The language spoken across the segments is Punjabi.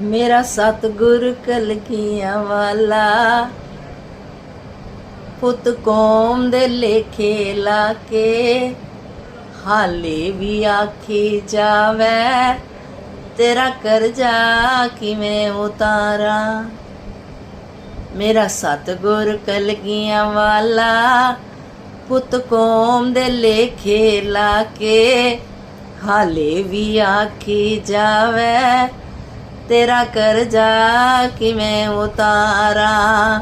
ਮੇਰਾ ਸਤਿਗੁਰ ਕਲਗੀਆਂ ਵਾਲਾ। ਪੁੱਤ ਕੌਮ ਦੇ ਲੇਖੇ ਲਾ ਕੇ ਹਾਲੇ ਵੀ ਆਖੀ ਜਾਵੇ। ਤੇਰਾ ਕਰਜ਼ਾ ਕਿਵੇਂ ਉਤਾਰਾਂ? ਮੇਰਾ ਸਤਿਗੁਰ ਕਲਗੀਆਂ ਵਾਲਾ। ਪੁੱਤ ਕੌਮ ਦੇ ਲੇਖੇ ਲਾ ਕੇ ਹਾਲੇ ਵੀ ਆਖੀ ਜਾਵੇ। ਤੇਰਾ ਕਰਜ਼ਾ ਕਿਵੇਂ ਉਤਾਰਾਂ?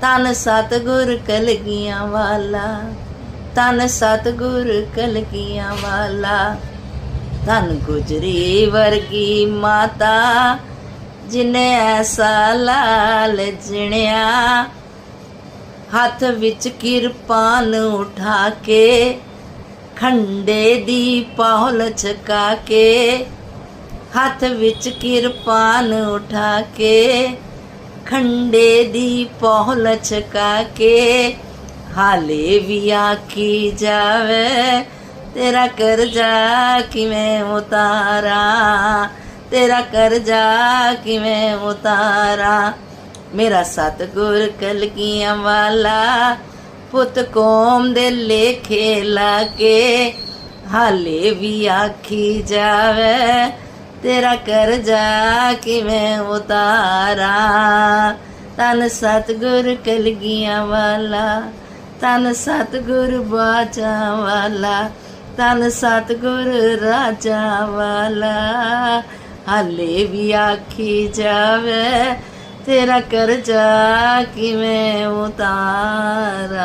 ਤਨ ਸਤਿਗੁਰ ਕਲਗੀਆਂ ਵਾਲਾ ਤਨ ਸਤਿਗੁਰ ਕਲਗੀਆਂ ਵਾਲਾ। ਧਨ ਗੁਜਰੀ ਵਰਗੀ ਮਾਤਾ, ਜਿਨੇ ਐਸਾ ਲਾਲ ਜਿਣਿਆ। ਹੱਥ ਵਿੱਚ ਕਿਰਪਾਨ ਉਠਾ ਕੇ, ਖੰਡੇ ਦੀ ਪਾਹਲ ਛਕਾ ਕੇ ਹੱਥ ਵਿੱਚ ਕਿਰਪਾਨ ਉਠਾ ਕੇ, ਖੰਡੇ ਦੀ ਪਹੁਲ ਛਕਾ ਕੇ, ਹਾਲੇ ਵੀ ਆਖੀ ਜਾਵੇ, ਤੇਰਾ ਕਰਜ਼ਾ ਕਿਵੇਂ ਉਤਾਰਾਂ? ਤੇਰਾ ਕਰਜ਼ਾ ਕਿਵੇਂ ਉਤਾਰਾਂ? ਮੇਰਾ ਸਤਿਗੁਰ ਕਲਗੀਆਂ ਵਾਲਾ, ਪੁੱਤ ਕੌਮ ਦੇ ਲੇਖੇ ਲਾ ਕੇ, ਹਾਲੇ ਵੀ ਆਖੀ ਜਾਵੇ ਤੇਰਾ ਕਰਜ਼ਾ ਕਿਵੇਂ ਉਤਾਰਾਂ? ਤਨ ਸਤਿਗੁਰ ਕਲਗੀਆਂ ਵਾਲਾ ਤਨ ਸਤਿਗੁਰ ਬਾਚਾ ਵਾਲਾ ਤਨ ਸਤਿਗੁਰ ਰਾਜਾ ਵਾਲਾ। ਹਾਲੇ ਵੀ ਆਖੀ ਜਾਵੇ, ਤੇਰਾ ਕਰਜ਼ਾ ਕਿਵੇਂ ਉਤਾਰਾਂ?